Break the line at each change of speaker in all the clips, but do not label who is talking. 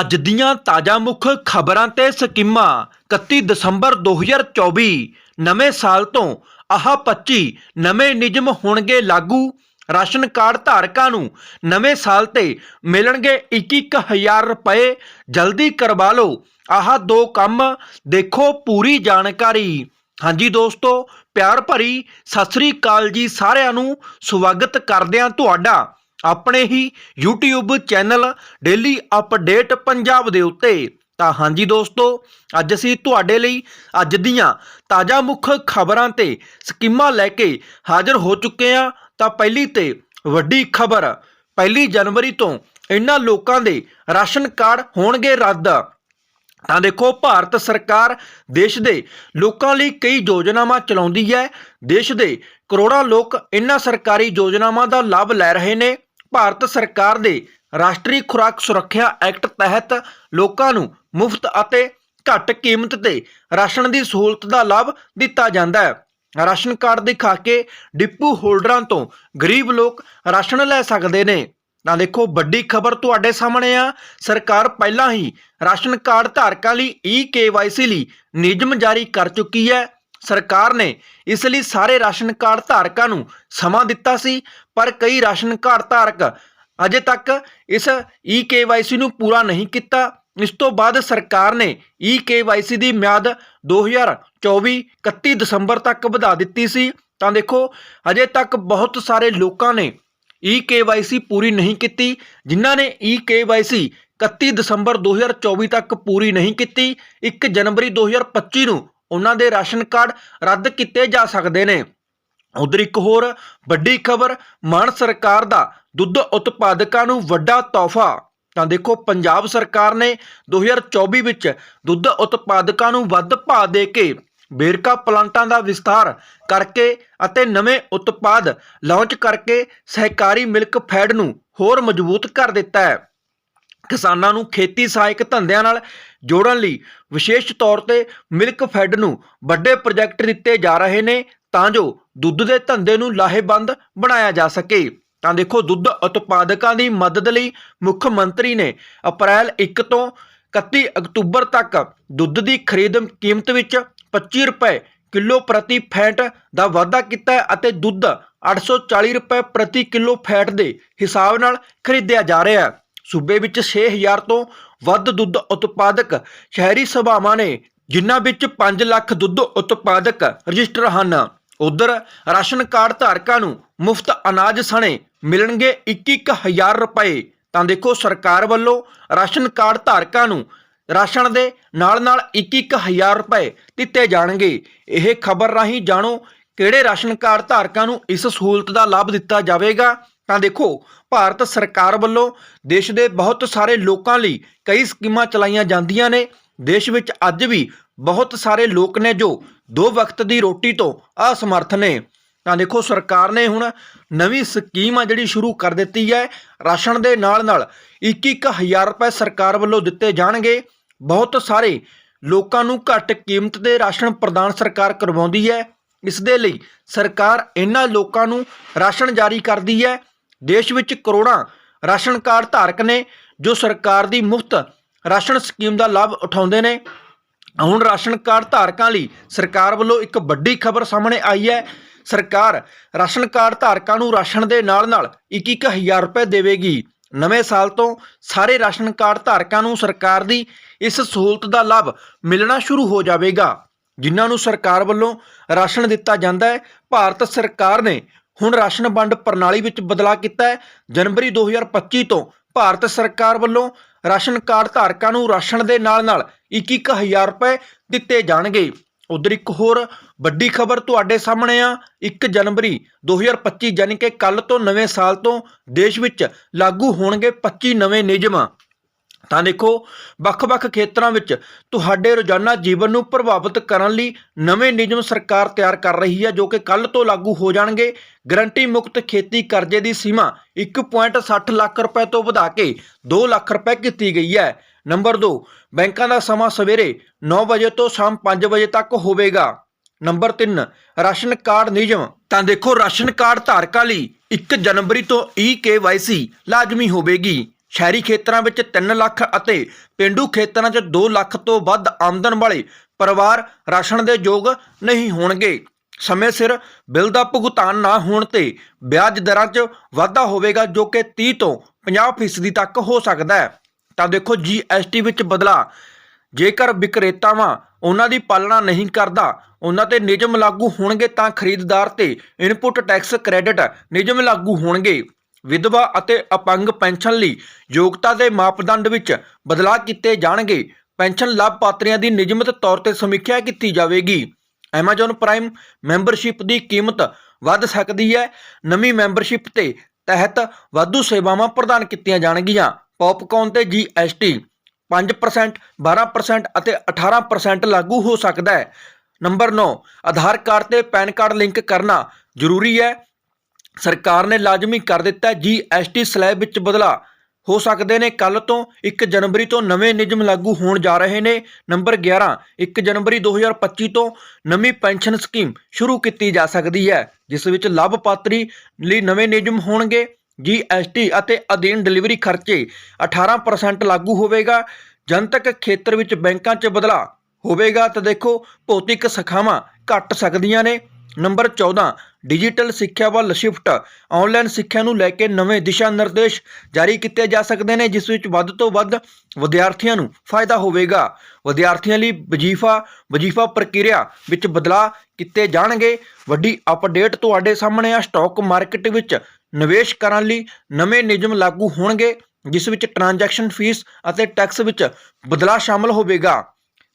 ਅੱਜ ਦੀਆਂ ਤਾਜ਼ਾ ਮੁੱਖ ਖਬਰਾਂ ਤੇ ਸਕੀਮਾਂ। 31 ਦਸੰਬਰ 2024 ਨਵੇਂ ਸਾਲ ਤੋਂ ਆਹ 25 ਨਵੇਂ ਨਿਯਮ ਹੋਣਗੇ ਲਾਗੂ। ਰਾਸ਼ਨ ਕਾਰਡ ਧਾਰਕਾਂ ਨੂੰ ਨਵੇਂ ਸਾਲ ਤੇ ਮਿਲਣਗੇ 21000 ਰੁਪਏ। ਜਲਦੀ ਕਰਵਾ ਲਓ ਆਹ ਦੋ ਕੰਮ, ਦੇਖੋ ਪੂਰੀ ਜਾਣਕਾਰੀ। ਹਾਂਜੀ ਦੋਸਤੋ, ਪਿਆਰ ਭਰੀ ਸਤਿ ਸ੍ਰੀ ਅਕਾਲ ਜੀ ਸਾਰਿਆਂ ਨੂੰ, ਸਵਾਗਤ ਕਰਦਿਆਂ ਤੁਹਾਡਾ ਆਪਣੇ ਹੀ YouTube channel daily update Punjab ਦੇ ਉੱਤੇ। ਤਾਂ ਹਾਂਜੀ ਦੋਸਤੋ, ਅੱਜ ਅਸੀਂ ਤੁਹਾਡੇ ਲਈ ਅੱਜ ਦੀਆਂ ਤਾਜ਼ਾ ਮੁੱਖ ਖਬਰਾਂ ਤੇ ਸਕੀਮਾਂ ਲੈ ਕੇ ਹਾਜ਼ਰ ਹੋ ਚੁੱਕੇ ਹਾਂ। ਤਾਂ ਪਹਿਲੀ ਤੇ ਵੱਡੀ ਖਬਰ, ਪਹਿਲੀ ਜਨਵਰੀ ਤੋਂ ਇਹਨਾਂ ਲੋਕਾਂ ਦੇ ਰਾਸ਼ਨ ਕਾਰਡ ਹੋਣਗੇ ਰੱਦ। ਤਾਂ ਦੇਖੋ, ਭਾਰਤ ਸਰਕਾਰ ਦੇਸ਼ ਦੇ ਲੋਕਾਂ ਲਈ ਕਈ ਯੋਜਨਾਵਾਂ ਚਲਾਉਂਦੀ ਹੈ। ਦੇਸ਼ ਦੇ ਕਰੋੜਾਂ ਲੋਕ ਇਹਨਾਂ ਸਰਕਾਰੀ ਯੋਜਨਾਵਾਂ ਦਾ ਲਾਭ ਲੈ ਰਹੇ ਨੇ। ਭਾਰਤ ਸਰਕਾਰ ਦੇ ਰਾਸ਼ਟਰੀ ਖੁਰਾਕ ਸੁਰੱਖਿਆ ਐਕਟ ਤਹਿਤ ਲੋਕਾਂ ਨੂੰ ਮੁਫਤ ਅਤੇ ਘੱਟ ਕੀਮਤ ਤੇ ਰਾਸ਼ਨ ਦੀ ਸਹੂਲਤ ਦਾ ਲਾਭ ਦਿੱਤਾ ਜਾਂਦਾ ਹੈ। ਰਾਸ਼ਨ ਕਾਰਡ ਦਿਖਾ ਕੇ ਡਿਪੂ ਹੋਲਡਰਾਂ ਤੋਂ ਗਰੀਬ ਲੋਕ ਰਾਸ਼ਨ ਲੈ ਸਕਦੇ ਨੇ। ਤਾਂ ਦੇਖੋ, ਵੱਡੀ ਖਬਰ ਤੁਹਾਡੇ ਸਾਹਮਣੇ ਆ। ਸਰਕਾਰ ਪਹਿਲਾਂ ਹੀ ਰਾਸ਼ਨ ਕਾਰਡ ਧਾਰਕਾਂ ਲਈ ਈ ਕੇਵਾਈਸੀ ਲਈ ਨਿਯਮ ਜਾਰੀ ਕਰ ਚੁੱਕੀ ਹੈ। ਸਰਕਾਰ ਨੇ ਇਸ ਲਈ ਸਾਰੇ ਰਾਸ਼ਨ ਕਾਰਡ ਧਾਰਕਾਂ ਨੂੰ ਸਮਾਂ ਦਿੱਤਾ ਸੀ, ਪਰ ਕਈ ਰਾਸ਼ਨ ਕਾਰਡ ਧਾਰਕ ਅਜੇ ਤੱਕ ਇਸ ਈ ਕੇਵਾਈਸੀ ਨੂੰ ਪੂਰਾ ਨਹੀਂ ਕੀਤਾ। ਇਸ ਤੋਂ ਬਾਅਦ ਸਰਕਾਰ ਨੇ ਈ ਕੇਵਾਈਸੀ ਦੀ ਮਿਆਦ 2024 31 ਦਸੰਬਰ ਤੱਕ ਵਧਾ ਦਿੱਤੀ ਸੀ। ਤਾਂ ਦੇਖੋ, ਅਜੇ ਤੱਕ ਬਹੁਤ ਸਾਰੇ ਲੋਕਾਂ ਨੇ ਈ ਕੇਵਾਈਸੀ ਪੂਰੀ ਨਹੀਂ ਕੀਤੀ। ਜਿਨ੍ਹਾਂ ਨੇ ਈ ਕੇਵਾਈਸੀ 31 ਦਸੰਬਰ 2024 ਤੱਕ ਪੂਰੀ ਨਹੀਂ ਕੀਤੀ 1 ਜਨਵਰੀ 2025 ਨੂੰ ਉਹਨਾਂ ਦੇ ਰਾਸ਼ਨ ਕਾਰਡ ਰੱਦ ਕੀਤੇ ਜਾ ਸਕਦੇ ਨੇ। ਉਧਰ ਇੱਕ ਹੋਰ ਵੱਡੀ ਖਬਰ, ਮਾਨ ਸਰਕਾਰ ਦਾ ਦੁੱਧ ਉਤਪਾਦਕਾਂ ਨੂੰ ਵੱਡਾ ਤੋਹਫਾ। ਤਾਂ ਦੇਖੋ, ਪੰਜਾਬ ਸਰਕਾਰ ਨੇ 2024 ਵਿੱਚ ਦੁੱਧ ਉਤਪਾਦਕਾਂ ਨੂੰ ਵੱਧ ਭਾਅ ਦੇ ਕੇ ਬੇਰਕਾ ਪਲਾਂਟਾਂ ਦਾ ਵਿਸਥਾਰ ਕਰਕੇ ਅਤੇ ਨਵੇਂ ਉਤਪਾਦ ਲਾਂਚ ਕਰਕੇ ਸਹਿਕਾਰੀ ਮਿਲਕ ਫੈਡ ਨੂੰ ਹੋਰ ਮਜ਼ਬੂਤ ਕਰ ਦਿੱਤਾ ਹੈ। ਕਿਸਾਨਾਂ ਨੂੰ ਖੇਤੀ ਸਹਾਇਕ ਧੰਦਿਆਂ ਨਾਲ ਜੋੜਨ ਲਈ ਵਿਸ਼ੇਸ਼ ਤੌਰ ਤੇ ਮਿਲਕ ਫੈਡ ਨੂੰ ਵੱਡੇ ਪ੍ਰੋਜੈਕਟ ਦਿੱਤੇ ਜਾ ਰਹੇ ਨੇ ਤਾਂ ਜੋ ਦੁੱਧ ਦੇ ਧੰਦੇ ਨੂੰ ਲਾਹੇਵੰਦ ਬਣਾਇਆ ਜਾ ਸਕੇ। ਤਾਂ ਦੇਖੋ, ਦੁੱਧ ਉਤਪਾਦਕਾਂ ਦੀ ਮਦਦ ਲਈ ਮੁੱਖ ਮੰਤਰੀ ਨੇ ਅਪ੍ਰੈਲ 1 ਤੋਂ 31 ਅਕਤੂਬਰ ਤੱਕ ਦੁੱਧ ਦੀ ਖਰੀਦ ਕੀਮਤ ਵਿੱਚ 25 ਰੁਪਏ ਕਿਲੋ ਪ੍ਰਤੀ ਫੈਟ ਦਾ ਵਾਧਾ ਕੀਤਾ ਅਤੇ ਦੁੱਧ 840 ਰੁਪਏ ਪ੍ਰਤੀ ਕਿਲੋ ਫੈਟ ਦੇ ਹਿਸਾਬ ਨਾਲ ਖਰੀਦਿਆ ਜਾ ਰਿਹਾ। ਹੈ ਸੂਬੇ ਵਿੱਚ 6000 ਤੋਂ ਵੱਧ ਦੁੱਧ ਉਤਪਾਦਕ ਸ਼ਹਿਰੀ ਸਭਾਵਾਂ ਨੇ, ਜਿਨ੍ਹਾਂ ਵਿੱਚ 5 ਲੱਖ ਦੁੱਧ ਉਤਪਾਦਕ ਰਜਿਸਟਰ ਹਨ। ਉਧਰ ਰਾਸ਼ਨ ਕਾਰਡ ਧਾਰਕਾਂ ਨੂੰ ਮੁਫਤ ਅਨਾਜ ਸਣੇ ਮਿਲਣਗੇ 21000 ਰੁਪਏ। ਤਾਂ ਦੇਖੋ, ਸਰਕਾਰ ਵੱਲੋਂ ਰਾਸ਼ਨ ਕਾਰਡ ਧਾਰਕਾਂ ਨੂੰ ਰਾਸ਼ਨ ਦੇ ਨਾਲ-ਨਾਲ 21000 ਰੁਪਏ ਦਿੱਤੇ ਜਾਣਗੇ। ਇਹ ਖਬਰ ਰਾਹੀਂ ਜਾਣੋ ਕਿਹੜੇ ਰਾਸ਼ਨ ਕਾਰਡ ਧਾਰਕਾਂ ਨੂੰ ਇਸ ਸਹੂਲਤ ਦਾ ਲਾਭ ਦਿੱਤਾ ਜਾਵੇਗਾ? ਤਾਂ ਦੇਖੋ ਭਾਰਤ ਸਰਕਾਰ ਵੱਲੋਂ ਦੇਸ਼ ਦੇ ਬਹੁਤ ਸਾਰੇ ਲੋਕਾਂ ਲਈ ਕਈ ਸਕੀਮਾਂ ਚਲਾਈਆਂ ਜਾਂਦੀਆਂ ਨੇ। ਦੇਸ਼ ਵਿੱਚ ਅੱਜ ਵੀ ਬਹੁਤ ਸਾਰੇ ਲੋਕ ਨੇ ਜੋ ਦੋ ਵਕਤ ਦੀ ਰੋਟੀ ਤੋਂ ਅਸਮਰਥ ਨੇ। ਤਾਂ ਦੇਖੋ, ਸਰਕਾਰ ਨੇ ਹੁਣ ਨਵੀਂ ਸਕੀਮ ਆ ਜਿਹੜੀ ਸ਼ੁਰੂ ਕਰ ਦਿੱਤੀ ਹੈ। ਰਾਸ਼ਨ ਦੇ ਨਾਲ ਨਾਲ 21000 ਰੁਪਏ ਸਰਕਾਰ ਵੱਲੋਂ ਦਿੱਤੇ ਜਾਣਗੇ। ਬਹੁਤ ਸਾਰੇ ਲੋਕਾਂ ਨੂੰ ਘੱਟ ਕੀਮਤ ਦੇ ਰਾਸ਼ਨ ਪ੍ਰਦਾਨ ਸਰਕਾਰ ਕਰਵਾਉਂਦੀ ਹੈ। ਇਸ ਦੇ ਲਈ ਸਰਕਾਰ ਇਹਨਾਂ ਲੋਕਾਂ ਨੂੰ ਰਾਸ਼ਨ ਜਾਰੀ ਕਰਦੀ ਹੈ। ਦੇਸ਼ ਵਿੱਚ ਕਰੋੜਾਂ ਰਾਸ਼ਨ ਕਾਰਡ ਧਾਰਕ ਨੇ, ਜੋ ਸਰਕਾਰ ਦੀ ਮੁਫਤ ਰਾਸ਼ਨ ਸਕੀਮ ਦਾ ਲਾਭ ਉਠਾਉਂਦੇ ਨੇ। ਹੁਣ ਰਾਸ਼ਨ ਕਾਰਡ ਧਾਰਕਾਂ ਲਈ ਸਰਕਾਰ ਵੱਲੋਂ ਇੱਕ ਵੱਡੀ ਖਬਰ ਸਾਹਮਣੇ ਆਈ ਹੈ। ਸਰਕਾਰ ਰਾਸ਼ਨ ਕਾਰਡ ਧਾਰਕਾਂ ਨੂੰ ਰਾਸ਼ਨ ਦੇ ਨਾਲ-ਨਾਲ 21000 ਰੁਪਏ ਦੇਵੇਗੀ। ਨਵੇਂ ਸਾਲ ਤੋਂ ਸਾਰੇ ਰਾਸ਼ਨ ਕਾਰਡ ਧਾਰਕਾਂ ਨੂੰ ਸਰਕਾਰ ਦੀ ਇਸ ਸਹੂਲਤ ਦਾ ਲਾਭ ਮਿਲਣਾ ਸ਼ੁਰੂ ਹੋ ਜਾਵੇਗਾ, ਜਿਨ੍ਹਾਂ ਨੂੰ ਸਰਕਾਰ ਵੱਲੋਂ ਰਾਸ਼ਨ ਦਿੱਤਾ ਜਾਂਦਾ ਹੈ। ਭਾਰਤ ਸਰਕਾਰ ਨੇ ਹੁਣ ਰਾਸ਼ਨ ਵੰਡ ਪ੍ਰਣਾਲੀ ਵਿੱਚ ਬਦਲਾਅ ਕੀਤਾ ਹੈ। ਜਨਵਰੀ 2025 ਤੋਂ ਭਾਰਤ ਸਰਕਾਰ ਵੱਲੋਂ ਰਾਸ਼ਨ ਕਾਰਡ ਧਾਰਕਾਂ ਨੂੰ ਰਾਸ਼ਨ ਦੇ ਨਾਲ-ਨਾਲ 21000 ਰੁਪਏ ਦਿੱਤੇ ਜਾਣਗੇ। ਉਧਰ ਇੱਕ ਹੋਰ ਵੱਡੀ ਖਬਰ ਤੁਹਾਡੇ ਸਾਹਮਣੇ ਆ। 1 ਜਨਵਰੀ 2025 ਯਾਨੀ ਕਿ ਕੱਲ ਤੋਂ ਨਵੇਂ ਸਾਲ ਤੋਂ ਦੇਸ਼ ਵਿੱਚ ਲਾਗੂ ਹੋਣਗੇ 25 ਨਵੇਂ ਨਿਯਮ। ਤਾਂ ਦੇਖੋ, ਵੱਖ-ਵੱਖ ਖੇਤਰਾਂ ਵਿੱਚ ਤੁਹਾਡੇ ਰੋਜ਼ਾਨਾ ਜੀਵਨ ਨੂੰ ਪ੍ਰਭਾਵਿਤ ਕਰਨ ਲਈ ਨਵੇਂ ਨਿਯਮ ਸਰਕਾਰ ਤਿਆਰ ਕਰ ਰਹੀ ਹੈ, ਜੋ ਕਿ ਕੱਲ ਤੋਂ ਲਾਗੂ ਹੋ ਜਾਣਗੇ। ਗਰੰਟੀ ਮੁਕਤ ਖੇਤੀ ਕਰਜ਼ੇ ਦੀ ਸੀਮਾ 1.60 ਲੱਖ ਰੁਪਏ ਤੋਂ ਵਧਾ ਕੇ 2 ਲੱਖ ਰੁਪਏ ਕੀਤੀ ਗਈ ਹੈ। ਨੰਬਰ 2 ਬੈਂਕਾਂ ਦਾ ਸਮਾਂ ਸਵੇਰੇ 9 ਵਜੇ ਤੋਂ ਸ਼ਾਮ 5 ਵਜੇ ਤੱਕ ਹੋਵੇਗਾ। ਨੰਬਰ 3 ਰਾਸ਼ਨ ਕਾਰਡ ਨਿਯਮ। ਤਾਂ ਦੇਖੋ, ਰਾਸ਼ਨ ਕਾਰਡ ਧਾਰਕਾਂ ਲਈ 1 ਜਨਵਰੀ ਤੋਂ ਈ ਕੇਵਾਈਸੀ ਲਾਜ਼ਮੀ ਹੋਵੇਗੀ। ਸ਼ਹਿਰੀ ਖੇਤਰਾਂ ਵਿੱਚ 3 ਲੱਖ ਅਤੇ ਪਿੰਡੂ ਖੇਤਰਾਂ 'ਚ 2 ਲੱਖ ਤੋਂ ਵੱਧ ਆਮਦਨ ਵਾਲੇ ਪਰਿਵਾਰ ਰਾਸ਼ਨ ਦੇ ਯੋਗ ਨਹੀਂ ਹੋਣਗੇ। ਸਮੇਂ ਸਿਰ ਬਿੱਲ ਦਾ ਭੁਗਤਾਨ ਨਾ ਹੋਣ ਤੇ ਵਿਆਜ ਦਰਾਂ 'ਚ ਵਾਧਾ ਹੋਵੇਗਾ, ਜੋ ਕਿ 30 ਤੋਂ 50% ਤੱਕ ਹੋ ਸਕਦਾ ਹੈ। ਤਾਂ ਦੇਖੋ, ਜੀਐਸਟੀ ਵਿੱਚ ਬਦਲਾ ਜੇਕਰ ਵਿਕਰੇਤਾਵਾਂ ਉਹਨਾਂ ਦੀ ਪਾਲਣਾ ਨਹੀਂ ਕਰਦਾ, ਉਹਨਾਂ ਤੇ ਨਿਯਮ ਲਾਗੂ ਹੋਣਗੇ ਤਾਂ ਖਰੀਦਦਾਰ ਤੇ ਇਨਪੁਟ ਟੈਕਸ ਕ੍ਰੈਡਿਟ ਨਿਯਮ ਲਾਗੂ ਹੋਣਗੇ। ਵਿਧਵਾ ਅਤੇ ਅਪੰਗ ਪੈਨਸ਼ਨ ਲਈ ਯੋਗਤਾ ਦੇ ਮਾਪਦੰਡ ਵਿੱਚ ਬਦਲਾਅ ਕੀਤੇ ਜਾਣਗੇ। ਪੈਨਸ਼ਨ ਲਾਭਪਾਤਰੀਆਂ ਦੀ ਨਿਯਮਿਤ ਤੌਰ ਤੇ ਸਮੀਖਿਆ ਕੀਤੀ ਜਾਵੇਗੀ। Amazon ਪ੍ਰਾਈਮ ਮੈਂਬਰਸ਼ਿਪ ਦੀ ਕੀਮਤ ਵੱਧ ਸਕਦੀ ਹੈ। ਨਵੀਂ ਮੈਂਬਰਸ਼ਿਪ ਤੇ ਤਹਿਤ ਵਾਧੂ ਸੇਵਾਵਾਂ ਪ੍ਰਦਾਨ ਕੀਤੀਆਂ ਜਾਣਗੀਆਂ। ਪੌਪਕੌਰਨ ਤੇ GST 5% 12% ਅਤੇ 18% ਲਾਗੂ ਹੋ ਸਕਦਾ ਹੈ। ਨੰਬਰ 9 ਆਧਾਰ ਕਾਰਡ ਤੇ ਪੈਨ ਕਾਰਡ ਲਿੰਕ ਕਰਨਾ ਜ਼ਰੂਰੀ ਹੈ। ਸਰਕਾਰ ਨੇ ਲਾਜ਼ਮੀ ਕਰ ਦਿੱਤਾ ਹੈ। ਜੀਐਸਟੀ ਸਲੈਬ ਵਿੱਚ ਬਦਲਾ ਹੋ ਸਕਦੇ ਨੇ। ਕੱਲ ਤੋਂ 1 ਜਨਵਰੀ ਤੋਂ ਨਵੇਂ ਨਿਯਮ ਲਾਗੂ ਹੋਣ ਜਾ ਰਹੇ ਨੇ। ਨੰਬਰ 11 1 ਜਨਵਰੀ 2025 ਤੋਂ ਨਵੀਂ ਪੈਨਸ਼ਨ ਸਕੀਮ ਸ਼ੁਰੂ ਕੀਤੀ ਜਾ ਸਕਦੀ ਹੈ, ਜਿਸ ਵਿੱਚ ਲਾਭਪਾਤਰੀ ਲਈ ਨਵੇਂ ਨਿਯਮ ਹੋਣਗੇ। ਜੀਐਸਟੀ ਅਤੇ ਅਧੀਨ ਡਿਲੀਵਰੀ ਖਰਚੇ 18% ਲਾਗੂ ਹੋਵੇਗਾ। ਜਨਤਕ ਖੇਤਰ ਵਿੱਚ ਬੈਂਕਾਂ 'ਚ ਬਦਲਾ ਹੋਵੇਗਾ ਤਾਂ ਦੇਖੋ, ਭੌਤਿਕ ਸਖਾਵਾਂ ਘਟ ਸਕਦੀਆਂ ਨੇ। ਨੰਬਰ 14 ਡਿਜੀਟਲ ਸਿੱਖਿਆ ਵੱਲ ਸ਼ਿਫਟ। ਆਨਲਾਈਨ ਸਿੱਖਿਆ ਨੂੰ ਲੈ ਕੇ ਨਵੇਂ ਦਿਸ਼ਾ ਨਿਰਦੇਸ਼ ਜਾਰੀ ਕੀਤੇ ਜਾ ਸਕਦੇ ਨੇ, ਜਿਸ ਵਿੱਚ ਵੱਧ ਤੋਂ ਵੱਧ ਵਿਦਿਆਰਥੀਆਂ ਨੂੰ ਫਾਇਦਾ ਹੋਵੇਗਾ। ਵਿਦਿਆਰਥੀਆਂ ਲਈ ਵਜ਼ੀਫਾ ਵਜ਼ੀਫਾ ਪ੍ਰਕਿਰਿਆ ਵਿੱਚ ਬਦਲਾਅ ਕੀਤੇ ਜਾਣਗੇ। ਵੱਡੀ ਅਪਡੇਟ ਤੁਹਾਡੇ ਸਾਹਮਣੇ ਆ, ਸਟਾਕ ਮਾਰਕੀਟ ਵਿੱਚ ਨਿਵੇਸ਼ ਕਰਨ ਲਈ ਨਵੇਂ ਨਿਯਮ ਲਾਗੂ ਹੋਣਗੇ, ਜਿਸ ਵਿੱਚ ਟ੍ਰਾਂਜੈਕਸ਼ਨ ਫੀਸ ਅਤੇ ਟੈਕਸ ਵਿੱਚ ਬਦਲਾਅ ਸ਼ਾਮਲ ਹੋਵੇਗਾ।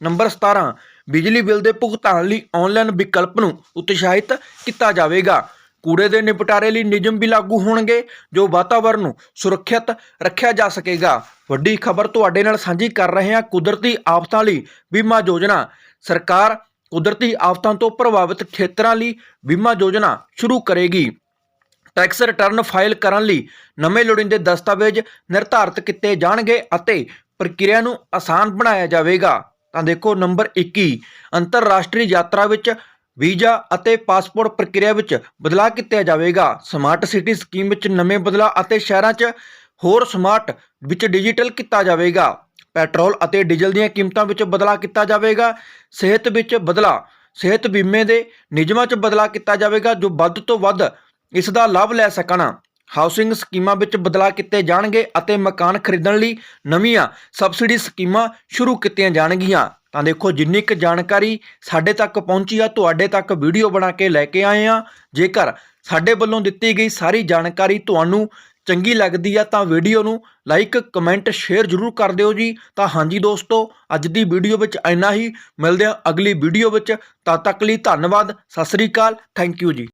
ਨੰਬਰ 17 ਬਿਜਲੀ ਬਿੱਲ ਦੇ ਭੁਗਤਾਨ ਲਈ ਆਨਲਾਈਨ ਵਿਕਲਪ ਨੂੰ ਉਤਸ਼ਾਹਿਤ ਕੀਤਾ ਜਾਵੇਗਾ। ਕੂੜੇ ਦੇ ਨਿਪਟਾਰੇ ਲਈ ਨਿਯਮ ਵੀ ਲਾਗੂ ਹੋਣਗੇ, ਜੋ ਵਾਤਾਵਰਣ ਨੂੰ ਸੁਰੱਖਿਅਤ ਰੱਖਿਆ ਜਾ ਸਕੇਗਾ। ਵੱਡੀ ਖਬਰ ਤੁਹਾਡੇ ਨਾਲ ਸਾਂਝੀ ਕਰ ਰਹੇ ਹਾਂ ਕੁਦਰਤੀ ਆਫਤਾਂ ਲਈ ਬੀਮਾ ਯੋਜਨਾ। ਸਰਕਾਰ ਕੁਦਰਤੀ ਆਫਤਾਂ ਤੋਂ ਪ੍ਰਭਾਵਿਤ ਖੇਤਰਾਂ ਲਈ ਬੀਮਾ ਯੋਜਨਾ ਸ਼ੁਰੂ ਕਰੇਗੀ। ਟੈਕਸ ਰਿਟਰਨ ਫਾਈਲ ਕਰਨ ਲਈ ਨਵੇਂ ਲੋੜੀਂਦੇ ਦਸਤਾਵੇਜ਼ ਨਿਰਧਾਰਤ ਕੀਤੇ ਜਾਣਗੇ ਅਤੇ ਪ੍ਰਕਿਰਿਆ ਨੂੰ ਆਸਾਨ ਬਣਾਇਆ ਜਾਵੇਗਾ। ਤਾਂ ਦੇਖੋ ਨੰਬਰ 21 ਅੰਤਰਰਾਸ਼ਟਰੀ ਯਾਤਰਾ ਵਿੱਚ ਵੀਜ਼ਾ ਅਤੇ ਪਾਸਪੋਰਟ ਪ੍ਰਕਿਰਿਆ ਵਿੱਚ ਬਦਲਾਅ ਕੀਤਾ ਜਾਵੇਗਾ। ਸਮਾਰਟ ਸਿਟੀ ਸਕੀਮ ਵਿੱਚ ਨਵੇਂ ਬਦਲਾਅ ਅਤੇ ਸ਼ਹਿਰਾਂ 'ਚ ਹੋਰ ਸਮਾਰਟ ਵਿੱਚ ਡਿਜੀਟਲ ਕੀਤਾ ਜਾਵੇਗਾ। ਪੈਟਰੋਲ ਅਤੇ ਡੀਜ਼ਲ ਦੀਆਂ ਕੀਮਤਾਂ ਵਿੱਚ ਬਦਲਾਅ ਕੀਤਾ ਜਾਵੇਗਾ। ਸਿਹਤ ਵਿੱਚ ਬਦਲਾਅ, ਸਿਹਤ ਬੀਮੇ ਦੇ ਨਿਯਮਾਂ 'ਚ ਬਦਲਾਅ ਕੀਤਾ ਜਾਵੇਗਾ, ਜੋ ਵੱਧ ਤੋਂ ਵੱਧ ਇਸ ਦਾ ਲਾਭ ਲੈ ਸਕਣ। ਹਾਊਸਿੰਗ ਸਕੀਮਾਂ ਵਿੱਚ ਬਦਲਾਅ ਕੀਤੇ ਜਾਣਗੇ ਅਤੇ ਮਕਾਨ ਖਰੀਦਣ ਲਈ ਨਵੀਆਂ ਸਬਸਿਡੀ ਸਕੀਮਾਂ ਸ਼ੁਰੂ ਕੀਤੀਆਂ ਜਾਣਗੀਆਂ। ਤਾਂ ਦੇਖੋ, ਜਿੰਨੀ ਕੁ ਜਾਣਕਾਰੀ ਸਾਡੇ ਤੱਕ ਪਹੁੰਚੀ ਆ, ਤੁਹਾਡੇ ਤੱਕ ਵੀਡੀਓ ਬਣਾ ਕੇ ਲੈ ਕੇ ਆਏ ਆ। ਜੇਕਰ ਸਾਡੇ ਵੱਲੋਂ ਦਿੱਤੀ ਗਈ ਸਾਰੀ ਜਾਣਕਾਰੀ ਤੁਹਾਨੂੰ ਚੰਗੀ ਲੱਗਦੀ ਆ, ਤਾਂ ਵੀਡੀਓ ਨੂੰ ਲਾਈਕ, ਕਮੈਂਟ, ਸ਼ੇਅਰ ਜ਼ਰੂਰ ਕਰ ਦਿਓ ਜੀ। ਤਾਂ ਹਾਂਜੀ ਦੋਸਤੋ, ਅੱਜ ਦੀ ਵੀਡੀਓ ਵਿੱਚ ਇੰਨਾ ਹੀ। ਮਿਲਦੇ ਹਾਂ ਅਗਲੀ ਵੀਡੀਓ ਵਿੱਚ। ਤਦ ਤੱਕ ਲਈ ਧੰਨਵਾਦ, ਸਤਿ ਸ੍ਰੀ ਅਕਾਲ, ਥੈਂਕ ਯੂ ਜੀ।